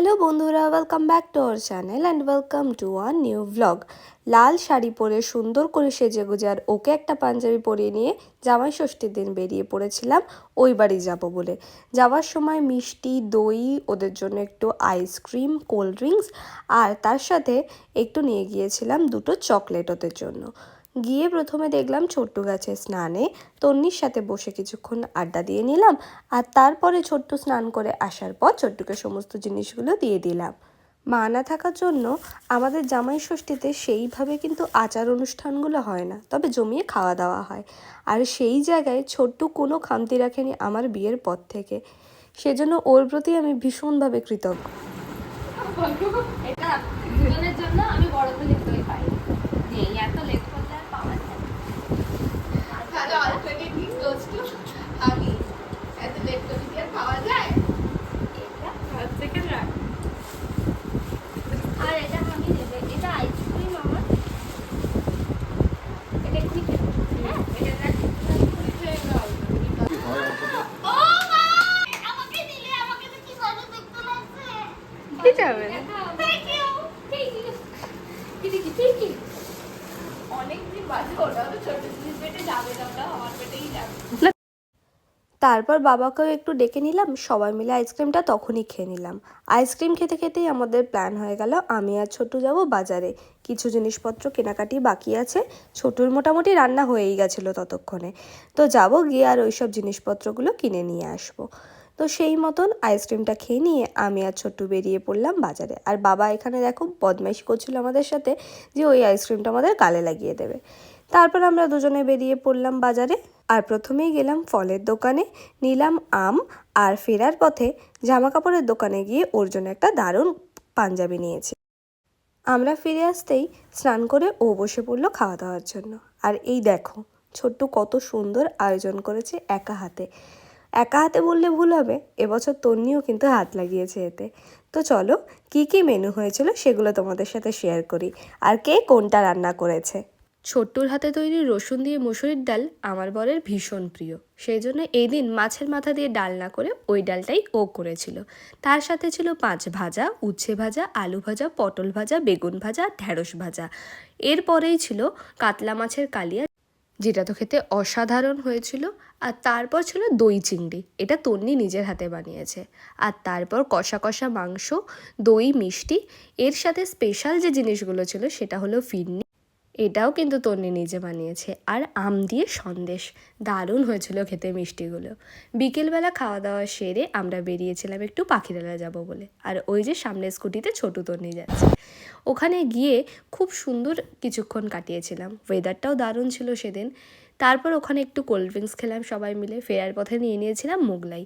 Hello বন্ধুরা welcome back to our channel and welcome to our new vlog লাল শাড়ি পরে সুন্দর করে সেজে গুজে আর ওকে একটা পাঞ্জাবি পরিয়ে নিয়ে জামাই ষষ্ঠীর দিন বেরিয়ে পড়েছিলাম, ওই বাড়ি যাব বলে। যাওয়ার সময় মিষ্টি, দই, ওদের জন্য একটু আইসক্রিম কোল্ড ড্রিঙ্কস আর তার সাথে একটু নিয়ে গিয়েছিলাম দুটো চকলেট ওদের জন্য। গিয়ে প্রথমে দেখলাম ছোট্ট গাছে স্নানে তন্নির সাথে বসে কিছুক্ষণ আড্ডা দিয়ে নিলাম আর তারপরে ছোট্ট স্নান করে আসার পর ছোট্টুকে সমস্ত জিনিসগুলো দিয়ে দিলাম। মা না থাকার জন্য আমাদের জামাই ষষ্ঠীতে সেইভাবে কিন্তু আচার অনুষ্ঠানগুলো হয় না, তবে জমিয়ে খাওয়া দাওয়া হয়। আর সেই জায়গায় ছোট্ট কোনো খামতি রাখেনি আমার বিয়ের পর থেকে। সেজন্য ওর প্রতি আমি ভীষণভাবে কৃতজ্ঞ। এটা জন্য আমি বড় পাই। এত লেট করলে আর পাওয়া যায় না। তাহলে অল্টারনেটিভ গোজ টু আমি এত লেট করে কি আর পাওয়া যায় এটা আর এটা আমি দেবে এটা আইসক্রিম আমার এটা এক্ষুনি খেয়ে নেব। হ্যাঁ এটা দেখ ও মা আমাকে দিলে আমাকে তো কি মজা দেখতে লাগছে কি যাবে থ্যাংক ইউ কি দেখি তুই কি অনেক দিন বাজে ওটা তো ছোট জিনিস পেটে যাবে না ওটা আমার পেটেই যাবে তারপর বাবাকেও একটু ডেকে নিলাম, সবাই মিলে আইসক্রিমটা তখনই খেয়ে নিলাম। আইসক্রিম খেতে খেতেই আমাদের প্ল্যান হয়ে গেল, আমি আর ছোটু যাব বাজারে। কিছু জিনিসপত্র কেনাকাটি বাকি আছে ছোটুর মোটামুটি রান্না হয়েই গেছিল ততক্ষণে। তো যাব গিয়ে আর ওইসব জিনিসপত্রগুলো কিনে নিয়ে আসব। তো সেই মতন আইসক্রিমটা খেয়ে নিয়ে আমি আর ছোট্টু বেরিয়ে পড়লাম বাজারে। আর বাবা এখানে দেখো বদমাইশি করছিল আমাদের সাথে যে ওই আইসক্রিমটা আমাদের গালে লাগিয়ে দেবে। তারপর আমরা দুজনে বেরিয়ে পড়লাম বাজারে আর প্রথমেই গেলাম ফলের দোকানে, নিলাম আম আর ফেরার পথে জামা কাপড়ের দোকানে গিয়ে ওর জন্য একটা দারুণ পাঞ্জাবি নিয়েছি। আমরা ফিরে আসতেই স্নান করে ও বসে পড়ল খাওয়া দাওয়ার জন্য। আর এই দেখো ছোট্ট কত সুন্দর আয়োজন করেছে একা হাতে। একা হাতে বললে ভুল হবে? এবছর তন্নিও কিন্তু হাত লাগিয়েছে এতে। তো চলো, কি কি মেনু হয়েছিল সেগুলো তোমাদের সাথে শেয়ার করি। আর কে কোনটা রান্না করেছে? ছোট্টুর হাতে তৈরি রসুন দিয়ে মুসুরির ডাল আমার বরের ভীষণ প্রিয়। সেই জন্য এই দিন মাছের মাথা দিয়ে ডাল না করে ওই ডালটাই ও করেছিল। তার সাথে ছিল পাঁচ ভাজা, উচ্ছে ভাজা, আলু ভাজা, পটল ভাজা, বেগুন ভাজা ঢ্যাঁড়স ভাজা। এরপরেই ছিল কাতলা মাছের কালিয়া যেটা তো খেতে অসাধারণ হয়েছিল, আর তারপর ছিল দই চিংড়ি। এটা তন্নি নিজের হাতে বানিয়েছে। আর তারপর কষা কষা মাংস, দই, মিষ্টি, এর সাথে স্পেশাল যে জিনিসগুলো ছিল সেটা হলো ফিরনি। এটাও কিন্তু তন্নি নিজে বানিয়েছে। আর আম দিয়ে সন্দেশ। দারুণ হয়েছিল খেতে মিষ্টিগুলো। বিকেলবেলা খাওয়া দাওয়া সেরে আমরা বেরিয়েছিলাম একটু পাখিরালা যাব বলে। আর ওই যে সামনের স্কুটিতে ছোটু তন্নি যাচ্ছে। ওখানে গিয়ে খুব সুন্দর কিছুক্ষণ কাটিয়েছিলাম। ওয়েদারটাও দারুণ ছিল সেদিন। তারপর ওখানে একটু কোল্ড ড্রিঙ্কস খেলাম সবাই মিলে। ফেরার পথে নিয়ে নিয়েছিলাম মোগলাই।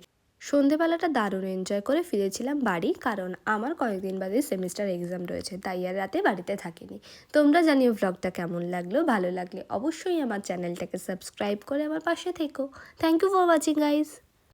সন্ধেবেলাটা দারুণ এনজয় করে ফিরেছিলাম বাড়ি, কারণ আমার কয়েকদিন বাদে সেমিস্টার এক্সাম রয়েছে, তাই আর রাতে বাড়িতে থাকিনি। তোমরা জানিও ভ্লগটা কেমন লাগল? ভালো লাগলে অবশ্যই আমার চ্যানেলটাকে সাবস্ক্রাইব করে আমার পাশে থেকো। Thank you for watching guys